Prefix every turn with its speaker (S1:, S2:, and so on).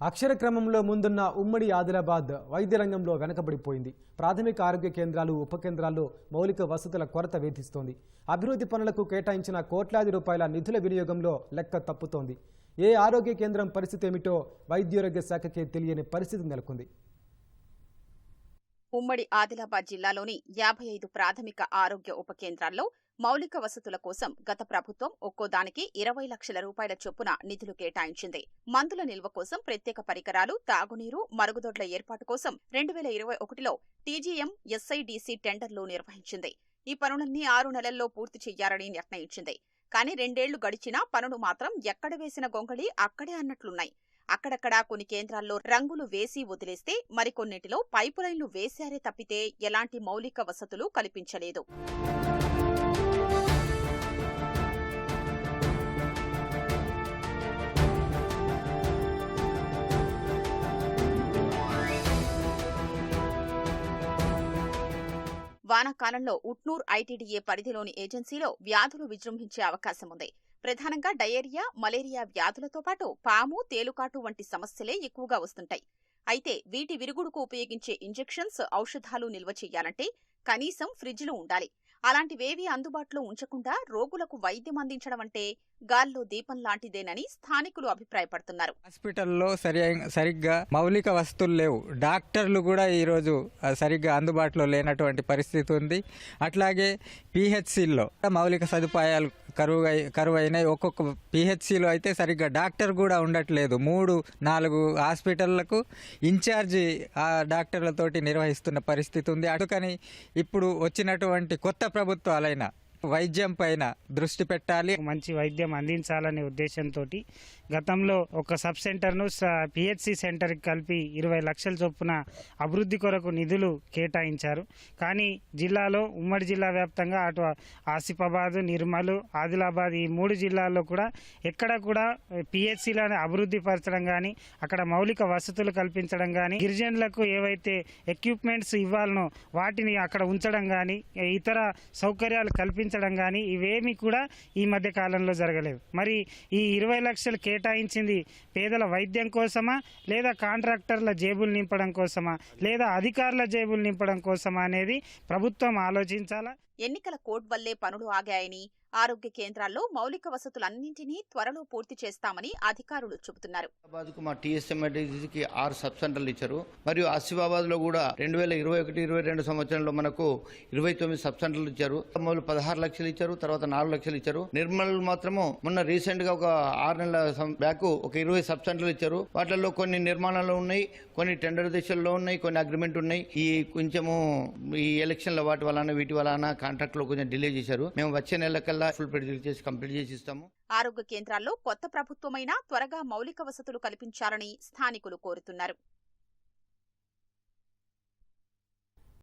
S1: అక్షర క్రమంలో ముందున్న ఉమ్మడి ఆదిలాబాద్ వైద్య రంగంలో వెనకబడిపోయింది. ప్రాథమిక ఆరోగ్య కేంద్రాలు ఉప కేంద్రాల్లో మౌలిక వసతుల కొరత వేధిస్తోంది. అభివృద్ధి పనులకు కేటాయించిన కోట్లాది రూపాయల నిధుల వినియోగంలో లెక్క తప్పుతోంది. ఏ ఆరోగ్య కేంద్రం పరిస్థితి ఏమిటో వైద్యారోగ్య శాఖకే తెలియని పరిస్థితి నెలకొంది.
S2: ఉమ్మడి ఆదిలాబాద్ జిల్లాలోని యాభై ఐదు ప్రాథమిక ఆరోగ్య ఉప కేంద్రాల్లో మౌలిక వసతుల కోసం గత ప్రభుత్వం ఒక్కో దానికి ఇరవై లక్షల రూపాయల చొప్పున నిధులు కేటాయించింది. మందుల నిల్వ కోసం ప్రత్యేక పరికరాలు తాగునీరు మరుగుదొడ్ల ఏర్పాటు కోసం రెండు వేల ఇరవై ఒకటిలో టీజీఎం ఎస్ఐడిసి టెండర్లు నిర్వహించింది. ఈ పనులన్నీ ఆరు నెలల్లో పూర్తి చెయ్యాలని నిర్ణయించింది. కానీ రెండేళ్ళు గడిచినా పనులు మాత్రం ఎక్కడ వేసిన గొంగళి అక్కడే అన్నట్లున్నాయి. అక్కడక్కడా కొన్ని కేంద్రాల్లో రంగులు వేసి వదిలేస్తే మరికొన్నిటిలో పైపు లైన్లు వేశారే తప్పితే ఎలాంటి మౌలిక వసతులు కల్పించలేదు. వానాకాలంలో ఉట్నూర్ ఐటీడీఏ పరిధిలోని ఏజెన్సీలో వ్యాధులు విజృంభించే అవకాశం ఉంది ప్రధానంగా డయేరియా మలేరియా వ్యాధులతో పాటు పాము తేలుకాటు వంటి సమస్యలే ఎక్కువగా వస్తుంటాయి. అయితే వీటి విరుగుడుకు ఉపయోగించే ఇంజెక్షన్స్ ఔషధాలు నిల్వ చేయాలంటే కనీసం ఫ్రిడ్జ్లు ఉండాలి. అలాంటివేవీ అందుబాటులో ఉంచకుండా రోగులకు వైద్యం అందించడం అంటే గాల్లో దీపం లాంటిదేనని స్థానికులు అభిప్రాయపడుతున్నారు.
S3: హాస్పిటల్లో సరి సరిగ్గా మౌలిక వస్తువులు లేవు. డాక్టర్లు కూడా ఈరోజు సరిగ్గా అందుబాటులో లేనటువంటి పరిస్థితి ఉంది. అట్లాగే పిహెచ్సిల్లో మౌలిక సదుపాయాలు కరువు కరువు అయినాయి ఒక్కొక్క పిహెచ్సిలో అయితే సరిగ్గా డాక్టర్ కూడా ఉండట్లేదు. మూడు నాలుగు హాస్పిటళ్ళకు ఇన్ఛార్జి ఆ డాక్టర్లతోటి నిర్వహిస్తున్న పరిస్థితి ఉంది. అటుకని ఇప్పుడు వచ్చినటువంటి కొత్త ప్రభుత్వాలైన వైద్యం పైన దృష్టి పెట్టాలి.
S4: మంచి వైద్యం అందించాలనే ఉద్దేశంతో గతంలో ఒక సబ్ సెంటర్ను పిహెచ్సి సెంటర్కి కలిపి ఇరవై లక్షల చొప్పున అభివృద్ధి కొరకు నిధులు కేటాయించారు. కానీ జిల్లాలో ఉమ్మడి జిల్లా వ్యాప్తంగా అటు ఆసిఫాబాద్ నిర్మల్ ఆదిలాబాద్ ఈ మూడు జిల్లాల్లో కూడా ఎక్కడ కూడా పిహెచ్సిలను అభివృద్ధి పరచడం కానీ అక్కడ మౌలిక వసతులు కల్పించడం కానీ గిరిజనులకు ఏవైతే ఎక్విప్మెంట్స్ ఇవ్వాలనో వాటిని అక్కడ ఉంచడం కానీ ఇతర సౌకర్యాలు కల్పించడం కానీ ఇవేమీ కూడా ఈ మధ్య కాలంలో జరగలేవు. మరి ఈ ఇరవై లక్షలు కేటాయించింది పేదల వైద్యం కోసమా లేదా కాంట్రాక్టర్ల జేబులు నింపడం కోసమా లేదా అధికారుల జేబులు నింపడం కోసమా అనేది ప్రభుత్వం ఆలోచించాలా?
S2: ఎన్నికల కోడ్ వల్లే పనులు ఆగాయని ఆరోగ్య కేంద్రాల్లో మౌలిక వసతులన్నింటినీ త్వరలో పూర్తి చేస్తామని అధికారులు చెబుతున్నారు.
S5: మా ఆరు సబ్ సెంటర్లు ఇచ్చారు. మరియు ఆసిఫాబాద్లో కూడా రెండు వేల ఇరవై ఒకటి ఇరవై రెండు సంవత్సరంలో మనకు ఇరవై తొమ్మిది సబ్ సెంటర్లు ఇచ్చారు. మొదలు పదహారు లక్షలు ఇచ్చారు తర్వాత నాలుగు లక్షలు ఇచ్చారు. నిర్మల్ మాత్రము మొన్న రీసెంట్గా ఒక ఆరు నెలల సం- బ్యాక్ ఒక ఇరవై సబ్ సెంటర్లు ఇచ్చారు. వాటిల్లో కొన్ని నిర్మాణాలు ఉన్నాయి కొన్ని టెండర్ దశల్లో ఉన్నాయి కొన్ని అగ్రిమెంట్ ఉన్నాయి. ఈ కొంచెము ఈ ఎలక్షన్ల వాటి వలన వీటి వలన కాంట్రాక్ట్లో కొంచెం డిలే చేశారు. మేము వచ్చే నెల కల్లా ఫుల్ ప్రొడ్యూస్ చేసి కంప్లీట్ చేసి ఇస్తాము.
S2: ఆరోగ్య కేంద్రాల్లో కొత్త ప్రభుత్వమైనా త్వరగా మౌలిక వసతులు కల్పించాలని స్థానికులు కోరుతున్నారు.